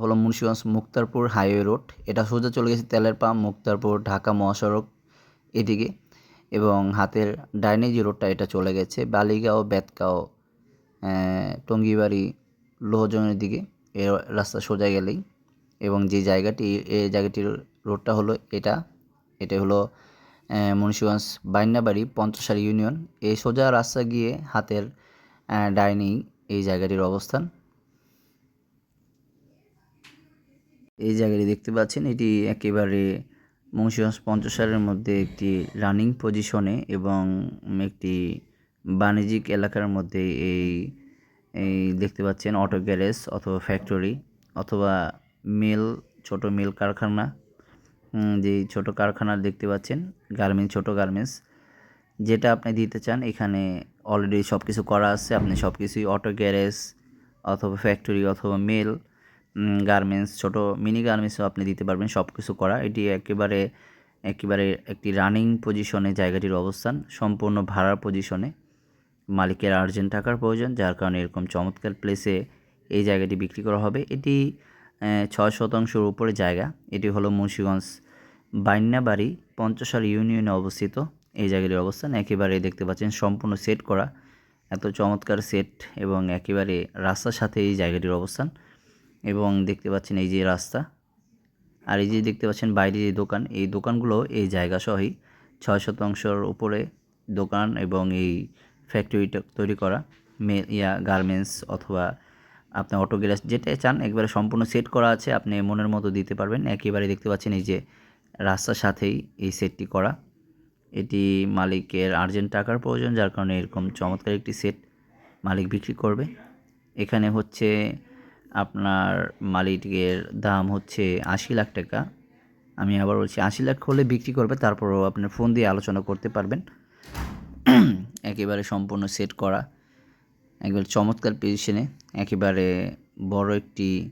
হলো Munshiganj Muktarpur highway road. এটা সোজা চলে গেছে তেলের পাম্প মুক্তারপুর ঢাকা মহাসড়ক এদিকে। এবং হাতের ডাইনে যে রোডটা এটা চলে গেছে বালিগাঁও বেতগাঁও টঙ্গিবাড়ি লোহজনের দিকে। এ রাস্তা সোজা গেলেই। এবং যে জায়গাটি এই জায়গাটির রোডটা হলো এটা। এটা হলো মুন্সিগঞ্জ বাইন্নাবাড়ি পঞ্চসারি ইউনিয়ন। এই সোজা রাস্তা গিয়ে হাতের আহ, ডাইনেই এই জায়গাটির অবস্থান। এই জায়গাটি দেখতে পাচ্ছেন। এটি একেবারে মুন্সিগঞ্জ পঞ্চসারের মধ্যে একটি রানিং পজিশনে এবং একটি বাণিজ্যিক এলাকার মধ্যে এই এই দেখতে পাচ্ছেন অটো গ্যারেজ অথবা ফ্যাক্টরি অথবা মিল, ছোট মিল কারখানা। যে ছোট কারখানা দেখতে পাচ্ছেন, গার্মেন্টস, ছোট গার্মেন্টস। যেটা আপনি দিতে চান, এখানে অলরেডি সব কিছু করা আছে। আপনি সব কিছুই অটো গ্যারেজ অথবা ফ্যাক্টরি অথবা মিল গার্মেন্টস ছোট মিনি গার্মেন্টসও আপনি দিতে পারবেন সব কিছু করা। এটি একেবারে একেবারে একটি রানিং পজিশনে জায়গাটির অবস্থান, সম্পূর্ণ ভাড়ার পজিশনে মালিকের আর্জেন্ট টাকার প্রয়োজন, যার কারণে এরকম চমৎকার প্লেসে এই জায়গাটি বিক্রি করা হবে। এটি ছয় শতাংশের উপরে জায়গা। এটি হলো মুন্সিগঞ্জ বাইন্যাবাড়ি পঞ্চসার ইউনিয়নে অবস্থিত এই জায়গাটির অবস্থান। একেবারে দেখতে পাচ্ছেন সম্পূর্ণ সেট করা। এত চমৎকার সেট এবং একেবারে রাস্তার সাথে এই জায়গাটির অবস্থান। এবং দেখতে পাচ্ছেন এই যে রাস্তা। আর এই যে দেখতে পাচ্ছেন বাইরে যে দোকান, এই দোকানগুলো এই জায়গা সহই ছয় শতাংশের উপরে দোকান এবং এই ফ্যাক্টরিটা তৈরি করা। মে, ইয়া গার্মেন্টস অথবা আপনার অটো গ্যারেজ যেটা চান, একবারে সম্পূর্ণ সেট করা আছে, আপনি মনের মতো দিতে পারবেন। একেবারে দেখতে পাচ্ছেন এই যে রাস্তার সাথেই এই সেটটি করা। এটি মালিকের আর্জেন্ট টাকার প্রয়োজন, যার কারণে এরকম চমৎকার একটি সেট মালিক বিক্রি করবে। এখানে হচ্ছে আপনার মালিকের দাম হচ্ছে আশি লাখ টাকা। আমি আবার বলছি, আশি লাখ হলে বিক্রি করবে, তারপরও আপনার ফোন দিয়ে আলোচনা করতে পারবেন। একেবারে সম্পূর্ণ সেট করা একবার চমৎকার পজিশনে একেবারে বড় একটি